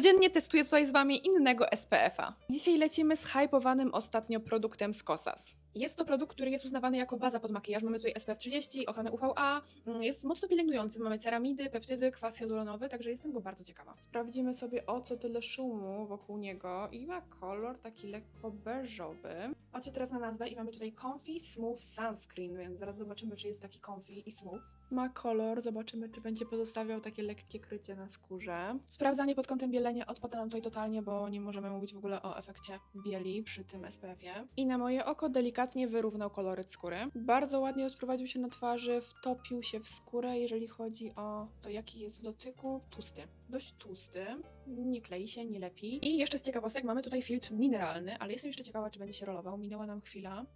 Codziennie testuję tutaj z Wami innego SPF-a. Dzisiaj lecimy z hypowanym ostatnio produktem z Kosas. Jest to produkt, który jest uznawany jako baza pod makijaż. Mamy tutaj SPF 30, ochronę UVA, mm, jest mocno pielęgnujący. Mamy ceramidy, peptydy, kwas hialuronowy, także jestem go bardzo ciekawa. Sprawdzimy sobie o co tyle szumu wokół niego i ma kolor taki lekko beżowy. Patrzę teraz na nazwę i mamy tutaj Comfy Smooth Sunscreen, więc zaraz zobaczymy, czy jest taki comfy i smooth. Ma kolor, zobaczymy, czy będzie pozostawiał takie lekkie krycie na skórze. Sprawdzanie pod kątem bielenia odpada nam tutaj totalnie, bo nie możemy mówić w ogóle o efekcie bieli przy tym SPF-ie. I na moje oko delikatnie wyrównał koloryt skóry. Bardzo ładnie rozprowadził się na twarzy, wtopił się w skórę, jeżeli chodzi o to, jaki jest w dotyku. Tłusty. Dość tłusty. Nie klei się, nie lepi. I jeszcze z ciekawostek mamy tutaj filtr mineralny, ale jestem jeszcze ciekawa, czy będzie się rolował. Minęła nam chwila.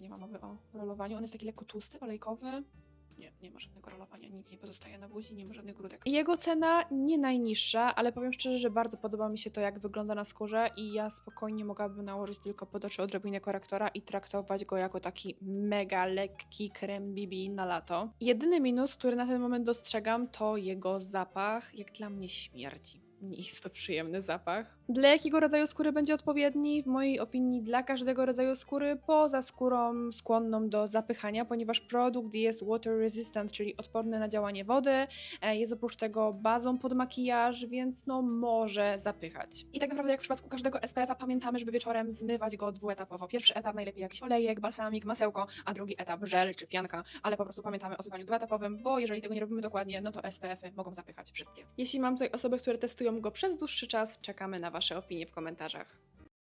Nie ma mowy o rolowaniu. On jest taki lekko tłusty, olejkowy. Nie, nie ma żadnego rolowania, nic nie pozostaje na buzi, nie ma żadnych grudek. Jego cena nie najniższa, ale powiem szczerze, że bardzo podoba mi się to, jak wygląda na skórze i ja spokojnie mogłabym nałożyć tylko pod oczy odrobinę korektora i traktować go jako taki mega lekki krem BB na lato. Jedyny minus, który na ten moment dostrzegam, to jego zapach, jak dla mnie śmierdzi. Nie jest to przyjemny zapach. Dla jakiego rodzaju skóry będzie odpowiedni? W mojej opinii dla każdego rodzaju skóry, poza skórą skłonną do zapychania, ponieważ produkt jest water resistant, czyli odporny na działanie wody, e, jest oprócz tego bazą pod makijaż, więc no może zapychać. I tak naprawdę jak w przypadku każdego SPF-a pamiętamy, żeby wieczorem zmywać go dwuetapowo. Pierwszy etap najlepiej jakiś olejek, balsamik, masełko, a drugi etap żel czy pianka, ale po prostu pamiętamy o zmywaniu dwuetapowym, bo jeżeli tego nie robimy dokładnie, no to SPF-y mogą zapychać wszystkie. Jeśli mam tutaj osoby, które testują go przez dłuższy czas, czekamy na Wasze opinie w komentarzach.